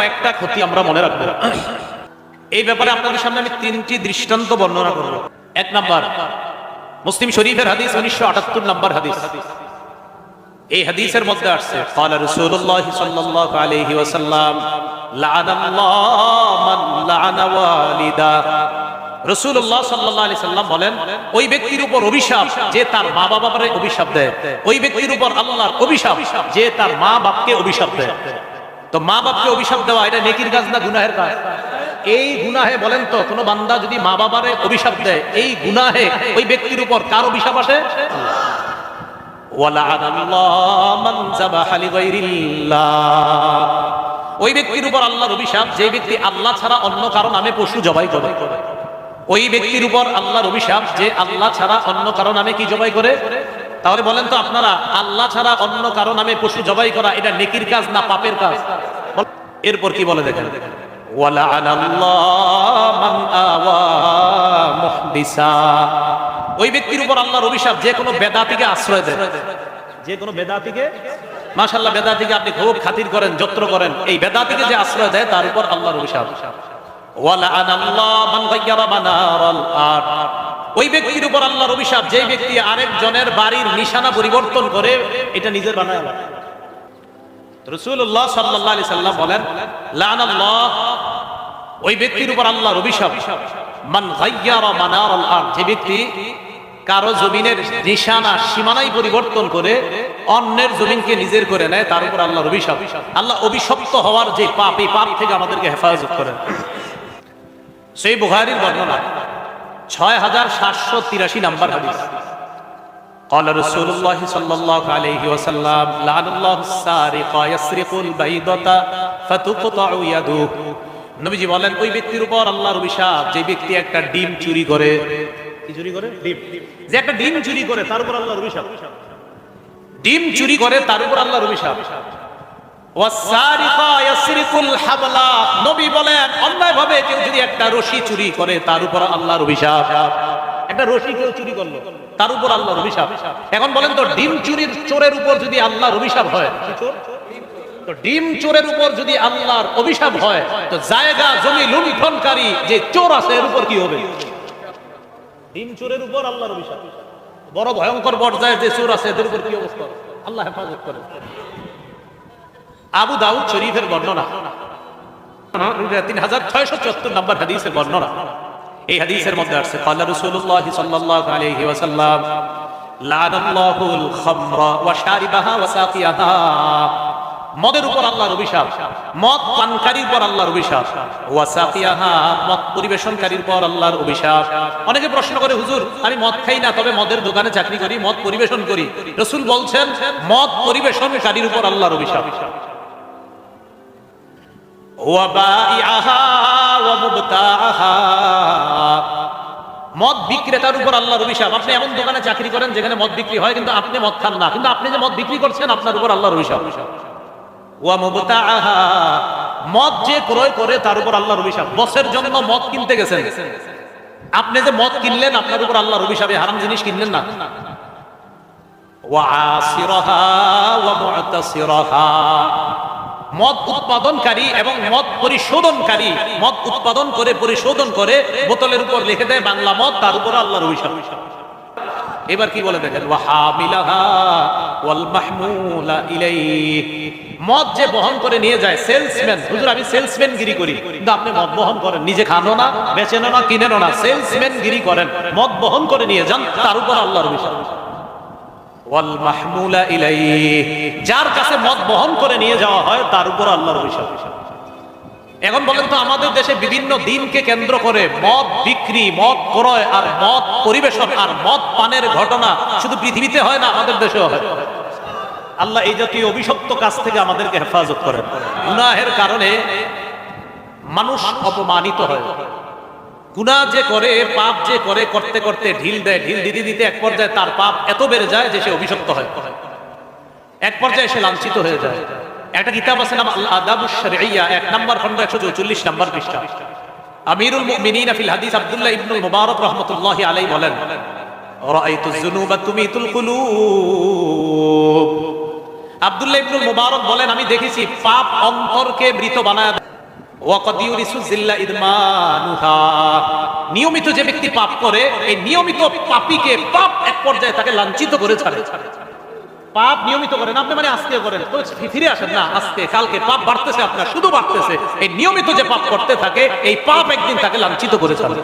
কয়েকটা ক্ষতি আমরা মনে রাখবো এই ব্যাপারে আপনাদের সামনে আমি তিনটি দৃষ্টান্ত বর্ণনা করব এক নাম্বার মুসলিম শরীফের হাদিস উনিশশো আটাত্তর নাম্বার হাদিস এই হাদিসের মধ্যে আসছে قال رسول الله صلى الله عليه وسلم لعن الله من لعن والدا রসুল্লাহ সাল্লাহ আলি সাল্লাম বলেন ওই ব্যক্তির উপর অভিশাপ যে তার মা বাবারে অভিশাপ দেয় ওই ব্যক্তির উপর আল্লাহর অভিশাপ যে তার মা বাপকে অভিশাপ দেয় তো মা বাপকে অভিশাপ দেওয়া, এটা নেকির কাজ না গুনাহের কাজ? এই গুনাহে বলেন তো, কোনো বান্দা যদি মা বাবারে অভিশাপ দেয়, এই গুনাহে ওই ব্যক্তির উপর কার অভিশাপ আসে? ওই ব্যক্তির উপর আল্লাহর অভিশাপ, যে ব্যক্তি আল্লাহ ছাড়া অন্য কারও নামে পশু জবাই করে। ওই ব্যক্তির উপর আল্লাহর অভিশাপ, যে আল্লাহ ছাড়া অন্য কারও নামে কি জবাই করে? তাহলে বলেন তো আপনারা, আল্লাহ ছাড়া অন্য কারও নামে পশু জবাই করা এটা নেকির কাজ না পাপের কাজ? এরপর কি বলে দেখেন? ওই ব্যক্তির উপর আল্লাহর অভিশাপ যে কোনো বেদাতিকে আশ্রয় দেয়। যে কোনো বেদাতিকে? মাশাল্লাহ বেদাতিকে আপনি খুব খাতির করেন যত্র করেন। এই বেদাতিকে যে আশ্রয় দেয়, তার উপর আল্লাহর অভিশাপ। মানারাল আরদ। ওই ব্যক্তির উপর আল্লাহর অভিশাপ যে ব্যক্তি আরেকজনের বাড়ির নিশানা পরিবর্তন করে, এটা নিজের বানায় রসুল্লাহ সাল্লাহ আলি সাল্লাম বলেন ওই ব্যক্তির উপর আল্লাহর অভিশাপ। মান আরদ যে ব্যক্তি কারও জমিনের নিশানা সীমানাই পরিবর্তন করে, অন্যের জমিনকে নিজের করে নেয়, তার উপর আল্লাহর অভিশাপ। আল্লাহ অভিশপ্ত হওয়ার যে পাপ, এই পাপ থেকে আমাদেরকে হেফাজত করেন। সেই বুখারীর বর্ণনা। ছয় হাজার সাতশো তিরাশি নাম্বার হাদিস قال رسول الله صلى الله عليه وسلم لعن الله السارق يسرق البيضة فتقطع يده নবীজি বলেন ওই ব্যক্তির উপর আল্লাহর অভিশাপ যে ব্যক্তি একটা ডিম চুরি করে কি চুরি করে ডিম যে একটা ডিম চুরি করে তার উপর আল্লাহর অভিশাপ ডিম চুরি করে তার উপর আল্লাহর অভিশাপ ওয়াসারিকা ইয়াসরিকুল হাবলা কেউ যদি একটা রশি চুরি করে, তার উপর আল্লাহর অভিশাপ। একটা রশি কেউ চুরি করল, তার উপর আল্লাহর অভিশাপ। এখন বলেন তো, ডিম চুরির চোরের উপর যদি আল্লাহর অভিশাপ হয় ডিম চোরের উপর যদি আল্লাহর অভিশাপ হয়, তো জায়গা, জমি লুণ্ঠনকারী যে চোর আছে, এর উপর কি হবে? ডিম চোরের উপর আল্লাহর অভিশাপ। বড় ভয়ঙ্কর পর্যায়ে যে চোর আছে, এদের উপর কি অবস্থা? আল্লাহ হেফাজত করে। আবু দাউদ শরীফের বর্ণনা। তিন হাজার ছয়শো চুয়াত্তর নম্বর হাদিসের বর্ণনা। এই হাদিসের মধ্যে আসছে কাল্লা রসুল্লাহ সাল্লাল্লাহু উপর আল্লাহর মদ পরিবেশনকারীর আল্লাহর অভিশাপ। অনেকে প্রশ্ন করে, হুজুর, আমি মদ খাই না, তবে মদের দোকানে চাকরি করি, মদ পরিবেশন করি। রসুল বলছেন, মদ পরিবেশনকারীর উপর আল্লাহর অভিশাপ। মদ বিক্রেতার উপর আল্লাহর অভিশাপ। আপনি এমন দোকানে চাকরি করেন যেখানে মদ বিক্রি হয়, কিন্তু আপনি মদ খান না। কিন্তু আপনি যে মদ বিক্রি করছেন, আপনার উপর আল্লাহর অভিশাপ। ওয়া মুবতাআহা মদ যে ক্রয় করে, তার উপর আল্লাহর অভিশাপ। বসের জন্য মদ কিনতে গেছেন। আপনি যে মদ কিনলেন, আপনার উপর আল্লাহর অভিশাপে। হারাম জিনিস কিনলেন না? ওয়া আসিরাহা ওয়া মু'তাসিরাহা মদ উৎপাদনকারী এবং মদ পরিশোধনকারী। মদ উৎপাদন করে, পরিশোধন করে, বোতলের উপর লিখে দেয় বাংলা মদ, তার উপর আল্লাহর অভিশাপ। এবার কি বলে দেখেন? মদ যে বহন করে নিয়ে যায়, সেলসম্যান, হুজুর, আমি সেলসম্যান গিরি করি। কিন্তু আপনি মদ বহন করেন, নিজে খানো না, বেচেনো না, কিনেনো না সেলসম্যান গিরি করেন। মদ বহন করে নিয়ে যান, তার উপর আল্লাহর অভিশাপ। ওয়াল মাহমুলা যার কাছে মদ বহন করে নিয়ে যাওয়া হয়, তার উপর আল্লাহর অভিশাপ। এখন বলেন তো, আমাদের দেশে বিভিন্ন দিনকে কেন্দ্র করে মদ বিক্রি, মদ ক্রয় আর মদ পরিবেশন আর মদ পানের ঘটনা শুধু পৃথিবীতে হয় না, আমাদের দেশেও হয়। আল্লাহ এই জাতীয় অভিশপ্ত কাজ থেকে আমাদেরকে হেফাজত করেন। গুনাহের কারণে মানুষ অপমানিত হয়। গুনাহ যে করে, পাপ যে করে, করতে করতে ঢিল দেয়, ঢিল দিতে দিতে এক পর্যায়ে তার পাপ এত বেড়ে যায় যে সে অভিশপ্ত হয়। এক পর্যায়ে সে লাঞ্ছিত হয়ে যায়। একটা কিতাব আছে নাম আল আদাবুশ শারঈয়া এক নাম্বার খন্ড 144 নাম্বার পৃষ্ঠা। আমিরুল মুমিনিন ফিল হাদিস আব্দুল্লাহ ইবনুল মুবারক রাহমাতুল্লাহি আলাইহি বলেন, রাআইতু যুনুবা তুমিতুল কুলুব। আব্দুল্লাহ ইবনুল মুবারক বলেন, আমি দেখেছি পাপ অন্তরকে মৃত বানায় নিয়মিত যে ব্যক্তি পাপ করে, এই নিয়মিত পাপীকে পাপ এক পর্যায়ে তাকে লাঞ্ছিত করে ছাড়ে। পাপ নিয়মিত করেন, আপনি মানে আজকে করেন। ফিরে আসেন না, আজকে, কালকে পাপ বাড়তেছে আপনার, শুধু বাড়তেছে। এই নিয়মিত যে পাপ করতে থাকে, এই পাপ একদিন তাকে লাঞ্ছিত করে ছাড়ে।